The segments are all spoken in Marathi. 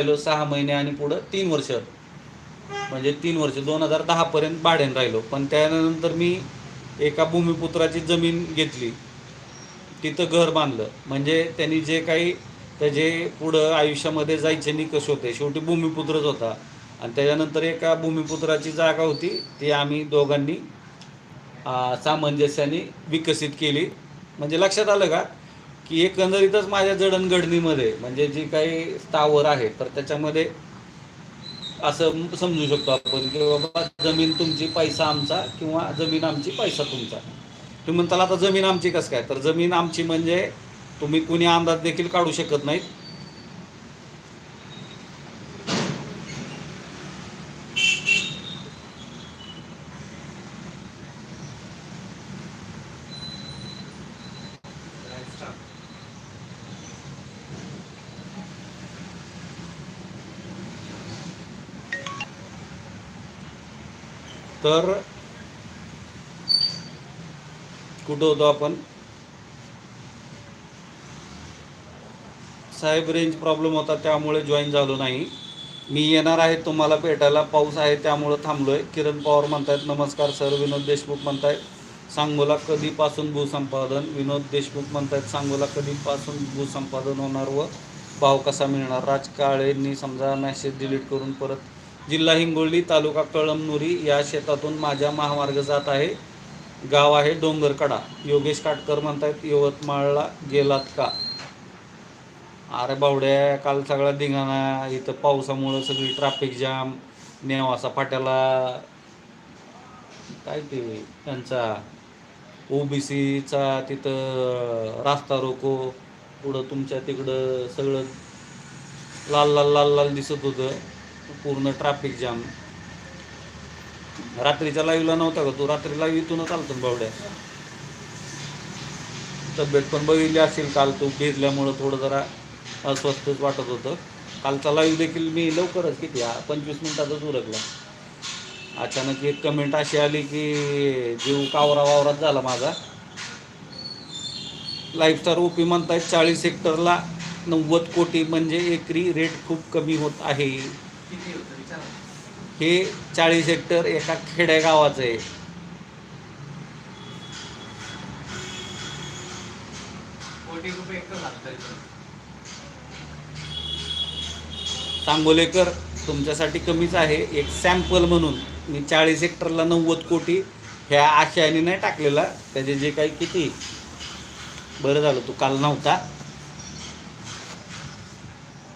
राहिलो सहा महिने आणि पुढं तीन वर्ष. म्हणजे तीन वर्ष दोन हजार दहापर्यंत भाड्यानं राहिलो. पण त्यानंतर मी एका भूमिपुत्राची जमीन घेतली. तिथं घर बांधलं. म्हणजे त्यांनी जे काही त्याचे पुढं आयुष्यामध्ये जायचे निकष होते शेवटी भूमिपुत्रच होता. आणि त्याच्यानंतर एका भूमिपुत्राची जागा होती. ती आम्ही दोघांनी सामंजस्याने विकसित केली. म्हणजे लक्षात आलं का? की एकंदरीतच माझ्या जडणघडणीमध्ये म्हणजे जी काही स्थावर आहे तर त्याच्यामध्ये असं समजू शकतो आपण की बाबा जमीन तुमची पैसा आमचा किंवा जमीन आमची पैसा तुमचा. तुम्ही म्हणताल आता जमीन आमची कसं काय? तर जमीन आमची म्हणजे तुम्ही कुणी अंदाज देखील काढू शकत नाहीत. तर कुठं होतो आपण? साहेब रेंज प्रॉब्लेम होता त्यामुळे जॉईन झालो नाही. मी येणार आहे तुम्हाला भेटायला. पाऊस आहे त्यामुळं थांबलो आहे किरण पवार म्हणतायत नमस्कार सर. विनोद देशमुख म्हणतायत सांगोला कधीपासून भूसंपादन? विनोद देशमुख म्हणतायत सांगोला कधीपासून भूसंपादन होणार व भाव कसा मिळणार? राजकाळेंनी समजा मॅसेज डिलीट करून परत जिल्हा हिंगोली तालुका कळमनुरी या शेतातून माझ्या महामार्ग जात आहे. गाव आहे डोंगरकडा. योगेश काटकर म्हणतायत यवतमाळला गेलात का? अरे बावड्या काल सगळा दिंगाणा इथं पावसामुळं सगळी ट्रॅफिक जाम नेवासा फाट्याला काय ते त्यांचा ओबीसीचा तिथं रास्ता रोको पुढं तुमच्या तिकडं सगळं लाल लाल लाल लाल दिसत होतं. पूर्ण ट्रॅफिक जाम रात्रीच्या लाईव्हला नव्हता का तू? रात्री लाईव्ह इथूनच आलतो बावड्या. तब्येत पण बघितली असेल काल तू भिजल्यामुळं थोडं जरा अस्वस्थच वाटत होतं. कालचा लाईव्ह देखील मी लवकरच किती हा पंचवीस मिनिटातच उरकला. अचानक एक कमेंट अशी आली की जीव कावरा वावरात झाला माझा. लाईफस्टार ओपी म्हणतायत चाळीस हेक्टरला नव्वद कोटी म्हणजे एकरी रेट खूप कमी होत आहे. हे चाळीस हेक्टर एका खेडेगावाचं आहे. सांगोलेकर तुमच्यासाठी कमीच आहे. एक सॅम्पल म्हणून. मी चाळीस हेक्टरला नव्वद कोटी ह्या आशयाने नाही टाकलेला. त्याचे जे काही किती? बरं झालं तू काल नव्हता.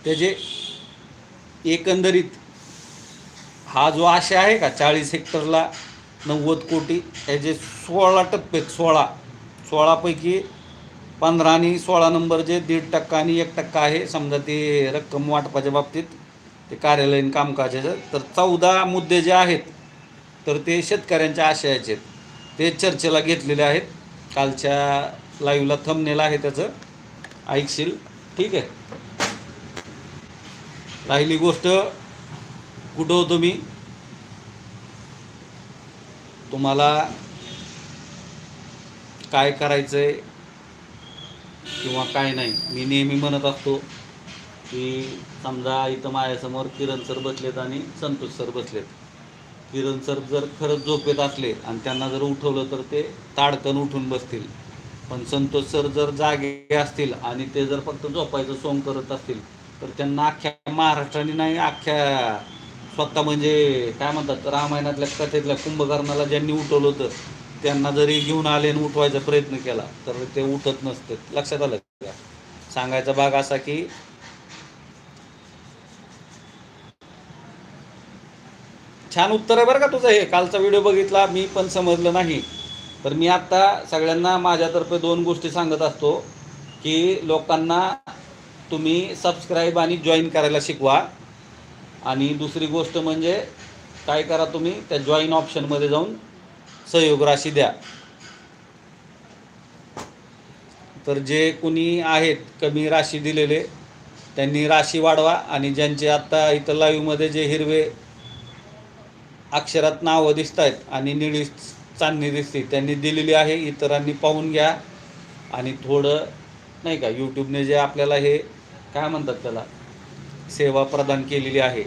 त्याचे एकंदरीत हा जो आशय आहे का चाळीस हेक्टरला नव्वद कोटी त्याचे सोळा टप्पे आहेत, सोळा सोळापैकी पंधरा आणि सोळा नंबर जे दीड टक्का आणि एक टक्का आहे समजा ते रक्कम वाटपाच्या बाबतीत ते कार्यालयीन कामकाजाचं तर चौदा मुद्दे जे आहेत तर ते शेतकऱ्यांच्या आशयाचे आहेत. ते चर्चेला घेतलेले आहेत. कालच्या लाईव्हला थंबनेल आहे त्याचं. ऐकशील. ठीक आहे. राहिली गोष्ट. कुठं होतो मी? तुम्हाला काय करायचं आहे किंवा काय नाही मी नेहमी म्हणत असतो की समजा इथं माझ्यासमोर किरण सर बसलेत आणि संतोष सर बसलेत. किरण सर जर खरंच झोपेत असले आणि त्यांना जर उठवलं तर ते ताडकन उठून बसतील. पण संतोष सर जर जागे असतील आणि ते जर फक्त झोपायचं सोंग करत असतील तर त्यांना अख्ख्या महाराष्ट्राने नाही अख्ख्या स्वतः म्हणजे काय म्हणतात रामायणातल्या कथेतल्या कुंभकर्णाला ज्यांनी उठवलं होतं त्यांना जरी घेऊन आले आणि उठवायचा प्रयत्न केला तर ते उठत नसते. लक्षात आलं का? सांगायचा भाग असा की छान उत्तर आहे बरं का तुझं हे. कालचा व्हिडिओ बघितला मी पण समजलं नाही. तर मी आत्ता सगळ्यांना माझ्यातर्फे दोन गोष्टी सांगत असतो की लोकांना तुम्ही सबस्क्राईब आणि जॉईन करायला शिकवा. आणि दुसरी गोष्ट म्हणजे काय करा तुम्ही त्या जॉईन ऑप्शनमध्ये जाऊन सहयोग राशी द्या. तर जे कुणी आहेत कमी राशी दिलेले त्यांनी राशी वाढवा आणि ज्यांचे आत्ता इथं लाईव्हमध्ये जे हिरवे अक्षरात नावं दिसत आहेत आणि निळी चांदणी दिसते त्यांनी दिलेली आहे इतरांनी पाहून घ्या. आणि थोडं नाही का यूट्यूबने जे आपल्याला हे काय म्हणतात त्याला? सेवा प्रदान केलेली आहे.